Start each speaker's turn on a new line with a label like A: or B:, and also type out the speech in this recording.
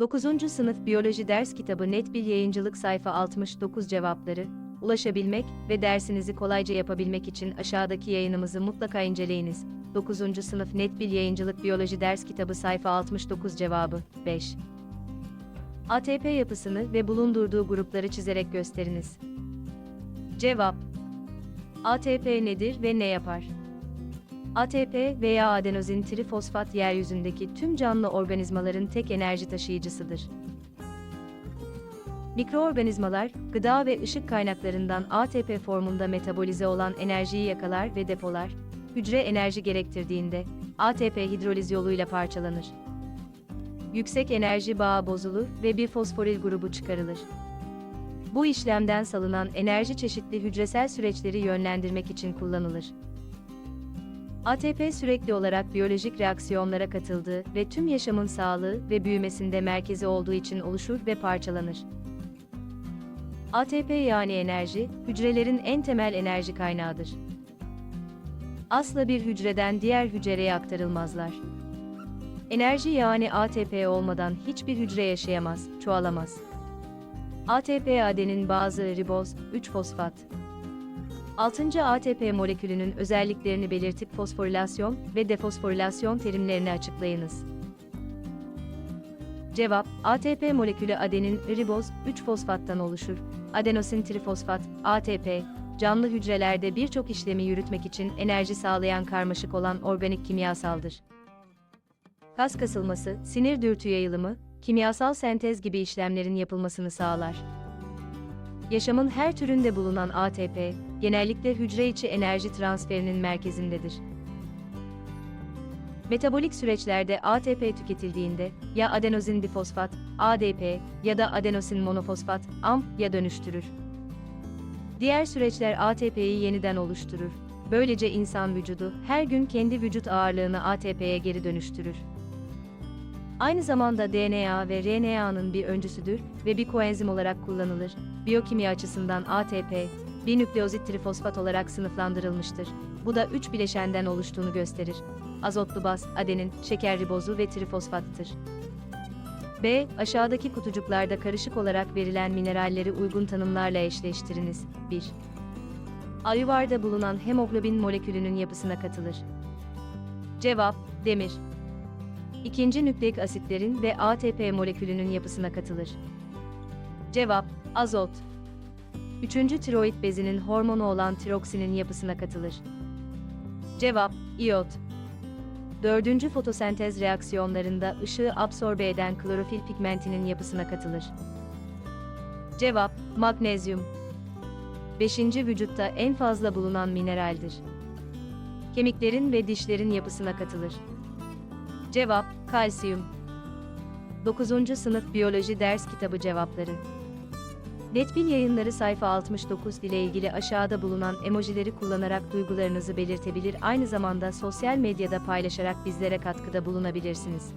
A: 9. Sınıf Biyoloji Ders Kitabı Net bir Yayıncılık Sayfa 69 Cevapları, ulaşabilmek ve dersinizi kolayca yapabilmek için aşağıdaki yayınımızı mutlaka inceleyiniz. 9. Sınıf Net bir Yayıncılık Biyoloji Ders Kitabı Sayfa 69 Cevabı 5. ATP yapısını ve bulundurduğu grupları çizerek gösteriniz. Cevap ATP nedir ve ne yapar? ATP veya adenozin trifosfat yeryüzündeki tüm canlı organizmaların tek enerji taşıyıcısıdır. Mikroorganizmalar, gıda ve ışık kaynaklarından ATP formunda metabolize olan enerjiyi yakalar ve depolar, hücre enerji gerektirdiğinde ATP hidroliz yoluyla parçalanır. Yüksek enerji bağı bozulur ve bir fosforil grubu çıkarılır. Bu işlemden salınan enerji çeşitli hücresel süreçleri yönlendirmek için kullanılır. ATP sürekli olarak biyolojik reaksiyonlara katıldığı ve tüm yaşamın sağlığı ve büyümesinde merkezi olduğu için oluşur ve parçalanır. ATP yani enerji, hücrelerin en temel enerji kaynağıdır. Asla bir hücreden diğer hücreye aktarılmazlar. Enerji yani ATP olmadan hiçbir hücre yaşayamaz, çoğalamaz. ATP adenin bazı riboz, 3-fosfat. 6. ATP molekülünün özelliklerini belirtip fosforilasyon ve defosforilasyon terimlerini açıklayınız. Cevap: ATP molekülü adenin riboz 3-fosfattan oluşur. Adenosin trifosfat ATP canlı hücrelerde birçok işlemi yürütmek için enerji sağlayan karmaşık olan organik kimyasaldır. Kas kasılması, sinir dürtü yayılımı, kimyasal sentez gibi işlemlerin yapılmasını sağlar. Yaşamın her türünde bulunan ATP, genellikle hücre içi enerji transferinin merkezindedir. Metabolik süreçlerde ATP tüketildiğinde ya adenozin difosfat, ADP ya da adenosin monofosfat, AM ya dönüştürür. Diğer süreçler ATP'yi yeniden oluşturur. Böylece insan vücudu her gün kendi vücut ağırlığını ATP'ye geri dönüştürür. Aynı zamanda DNA ve RNA'nın bir öncüsüdür ve bir koenzim olarak kullanılır. Biyokimya açısından ATP, bir nükleozit trifosfat olarak sınıflandırılmıştır. Bu da 3 bileşenden oluştuğunu gösterir. Azotlu baz, adenin, şeker ribozu ve trifosfattır. B. Aşağıdaki kutucuklarda karışık olarak verilen mineralleri uygun tanımlarla eşleştiriniz. 1. Ayıvarda bulunan hemoglobin molekülünün yapısına katılır. Cevap, demir. İkinci nükleik asitlerin ve ATP molekülünün yapısına katılır. Cevap, azot. Üçüncü tiroid bezinin hormonu olan tiroksinin yapısına katılır. Cevap, iot. Dördüncü fotosentez reaksiyonlarında ışığı absorbe eden klorofil pigmentinin yapısına katılır. Cevap, magnezyum. Beşinci vücutta en fazla bulunan mineraldir. Kemiklerin ve dişlerin yapısına katılır. Cevap, kalsiyum. 9. Sınıf Biyoloji Ders Kitabı Cevapları Netbil yayınları sayfa 69 ile ilgili aşağıda bulunan emojileri kullanarak duygularınızı belirtebilir aynı zamanda sosyal medyada paylaşarak bizlere katkıda bulunabilirsiniz.